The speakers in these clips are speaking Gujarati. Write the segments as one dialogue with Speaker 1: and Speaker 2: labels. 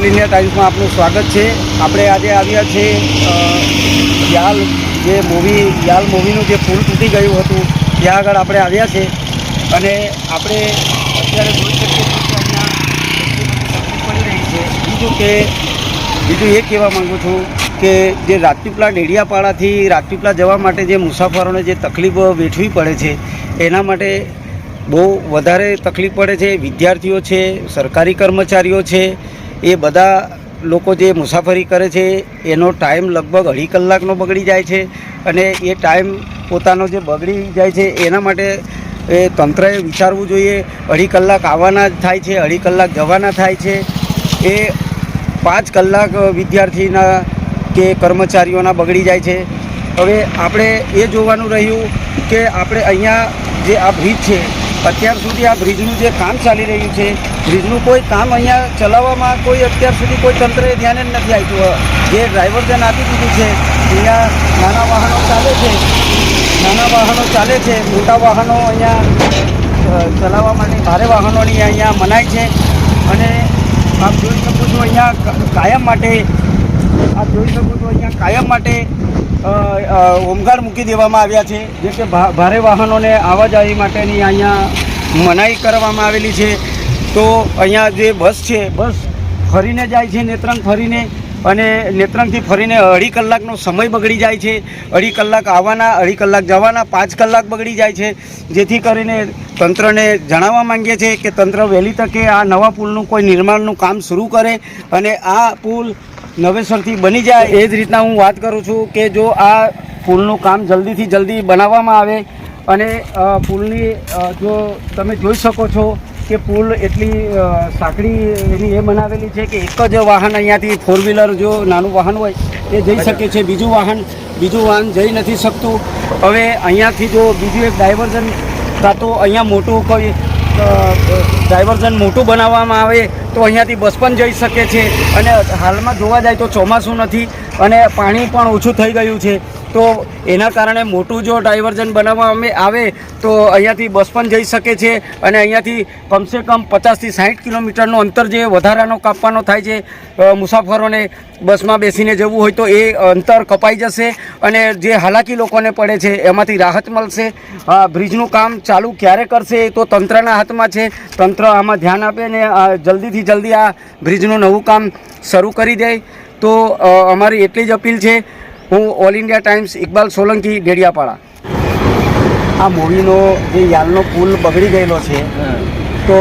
Speaker 1: ઓલ ઇન્ડિયા ટાઈમ્સમાં આપનું સ્વાગત છે. આપણે આજે આવ્યા છે યાલ જે મૂવી, યાલ મૂવીનું જે પુલ તૂટી ગયું હતું, ત્યાં આગળ આપણે આવ્યા છે. અને આપણે અત્યારે જોઈ શકીએ પડી રહી છે. બીજું કે, બીજું એ કહેવા માગું છું કે જે રાજપીપળા ડેડિયાપાડાથી રાજપીપળા જવા માટે જે મુસાફરોને જે તકલીફો વેઠવી પડે છે, એના માટે બહુ વધારે તકલીફ પડે છે. વિદ્યાર્થીઓ છે, સરકારી કર્મચારીઓ છે એ બધા લોકો જે મુસાફરી કરે છે, એનો ટાઈમ લગભગ અઢી કલાકનો બગડી જાય છે અને એ ટાઈમ પોતાનો જે બગડી જાય છે, એના માટે એ તંત્રએ વિચારવું જોઈએ, અઢી કલાક આવવાના થાય છે, અઢી કલાક જવાના થાય છે. એ પાંચ કલાક વિદ્યાર્થીના કે કર્મચારીઓના બગડી જાય છે. હવે આપણે એ જોવાનું રહ્યું કે આપણે અહીંયા જે આ બ્રિજ છે અત્યાર સુધી આ બ્રિજનું જે કામ ચાલી રહ્યું છે, બ્રિજનું કોઈ કામ અહીંયા ચલાવવામાં કોઈ અત્યાર સુધી કોઈ તંત્રએ ધ્યાન જ નથી આપ્યું. જે ડ્રાઈવરજન આપી દીધું છે, અહીંયા નાના વાહનો ચાલે છે, નાના વાહનો ચાલે છે, મોટા વાહનો અહીંયા ચલાવવા માટે ભારે વાહનોની અહીંયા મનાય છે. અને આપ જોઈ શકો છો અહીંયા કાયમ માટે આપ જોઈ શકો છો અહીંયા કાયમ માટે હોમગાર્ડ મૂકી દેવામાં આવ્યા છે. જે કે ભારે વાહનોને આવવા જવા માટેની અહીંયા મનાઈ કરવામાં આવેલી છે. તો અહીંયા જે બસ છે, બસ ફરીને જાય છે, નેત્રંગ ફરીને અને નેત્રંગથી ફરીને અઢી કલાકનો સમય બગડી જાય છે. અઢી કલાક આવવાના, અઢી કલાક જવાના, પાંચ કલાક બગડી જાય છે. જેથી કરીને તંત્રને જણાવવા માંગીએ છીએ કે તંત્ર વહેલી તકે આ નવા પુલનું કોઈ નિર્માણનું કામ શરૂ કરે અને આ પુલ નવેસરથી બની જાય એ જ રીતના હું વાત કરું છું કે જો આ પુલનું કામ જલ્દીથી જલ્દી બનાવવામાં આવે અને પુલની જો તમે જોઈ શકો છો કે પુલ એટલી સાંકડી એની એ બનાવેલી છે કે એક જ વાહન અહીંયાથી ફોર વ્હીલર જો નાનું વાહન હોય એ જઈ શકે છે. બીજું વાહન બીજું વાહન જઈ નથી શકતું. હવે અહીંયાથી જો બીજું એક ડાયવર્ઝન કાં તો અહીંયા મોટું કોઈ ડાયવર્ઝન મોટું બનાવવામાં આવે તો અહીંયાથી બસ પણ જઈ શકે છે. અને હાલમાં જોવા જાય તો ચોમાસું નથી અને પાણી પણ ઓછું થઈ ગયું છે. તો એના કારણે મોટું જો ડાયવર્ઝન બનાવવામાં આવે તો અહીંયાથી બસ પણ જઈ શકે છે અને અહીંયાથી કમસે કમ પચાસથી સાઠ કિલોમીટરનું અંતર જે વધારાનો કાપવાનો થાય છે મુસાફરોને બસમાં બેસીને જવું હોય તો એ અંતર કપાઈ જશે અને જે હાલાકી લોકોને પડે છે એમાંથી રાહત મળશે. આ બ્રિજનું કામ ચાલુ ક્યારે કરશે એ તો તંત્રના હાથમાં છે. તંત્ર આમાં ધ્યાન આપે ને જલ્દીથી જલ્દી આ બ્રિજનું નવું કામ શરૂ કરી દે. તો અમારી એટલી જ અપીલ છે. હું all India Times Iqbal Solanki, Dediapada. આ મૂવીનો જે યાલનો પુલ બગડી ગયેલો છે, તો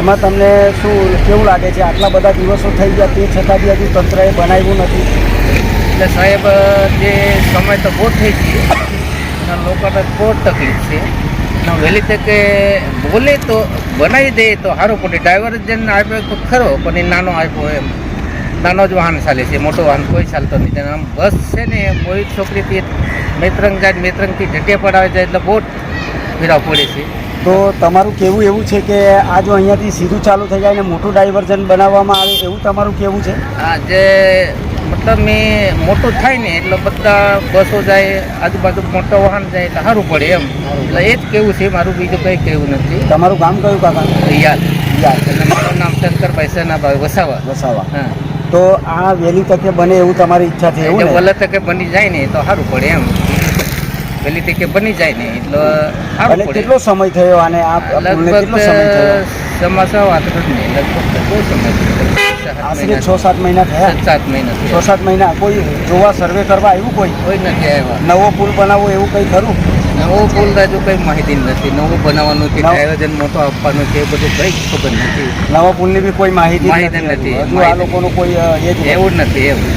Speaker 1: એમાં તમને શું, કેવું લાગે છે? આટલા બધા દિવસો થઈ ગયા, તે છતાં બી હજુ તંત્રએ બનાવ્યું નથી.
Speaker 2: એટલે સાહેબ જે સમય તો બહુ થઈ ગયો લોકોને બહુ તકલીફ છે. અને વહેલી તકે બોલે તો, બનાવી દે તો સારું પડે ડ્રાઈવર જેને આપ્યો તો ખરો, પણ એ નાનો આપ્યો એમ. નાનો જ વાહન ચાલે છે મોટો વાહન કોઈ ચાલતો નથી. અને આમ બસ છે ને કોઈ છોકરીથી મેત્રંગ જાય મેત્રંગથી ઢટે પડાવે જાય એટલે બહુ ભીડા પડે છે.
Speaker 1: તો તમારું કેવું એવું છે કે આ જો અહીંયાથી સીધું ચાલુ થઈ જાય ને મોટું ડાયવર્ઝન બનાવવામાં આવે એવું તમારું કેવું છે?
Speaker 2: આ જે મતલબ મેં મોટું થાય ને એટલે બધા બસો જાય આજુબાજુ મોટો વાહન જાય એટલે સારું પડે એમ. એટલે એ જ કેવું છે મારું બીજું કંઈ કેવું નથી.
Speaker 1: તમારું ગામ કયું કાકા?
Speaker 2: યાદ
Speaker 1: યાદ
Speaker 2: એટલે મારું નામ શંકરભાઈ સેનાભાઈ વસાવા.
Speaker 1: વસાવા.
Speaker 2: હા.
Speaker 1: તો આ વહેલી તકે બને એવું તમારી ઈચ્છા છે એવું
Speaker 2: વલે તકે બની જાય ને તો સારું પડે એમ. વહેલી તકે બની જાય ને એટલે સારું પડે.
Speaker 1: કેટલો સમય થયો અને આ કેટલો સમય થયો?
Speaker 2: સમાસા વાત નહીં લગભગ બહુ સમય.
Speaker 1: આશરે છ સાત મહિના થયા?
Speaker 2: સાત સાત મહિના
Speaker 1: છ સાત મહિના? કોઈ જોવા સર્વે કરવા આવ્યું કોઈ?
Speaker 2: કોઈ નથી આવ્યા.
Speaker 1: નવો પુલ બનાવવો એવું કંઈ ખરું?
Speaker 2: નવો પુલ હજુ કઈ માહિતી નથી. નવું બનાવવાનું કે આયોજન મોટો આપવાનું છે બધું કઈ ખબર નથી.
Speaker 1: નવા પુલની બી કોઈ માહિતી
Speaker 2: માહિતી
Speaker 1: નથી. હજુ આ લોકોનું કોઈ.
Speaker 2: એવું જ નથી એવું.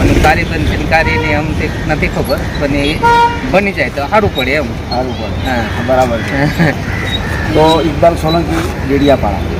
Speaker 2: અને કાર્ય બનશે ને કારી ને તે નથી ખબર પણ એ બની જાય તો સારું પડે એમ.
Speaker 1: સારું પડે.
Speaker 2: હા.
Speaker 1: બરાબર છે. તો ઇકબાલ સોલંકી ડેડિયાપાડા.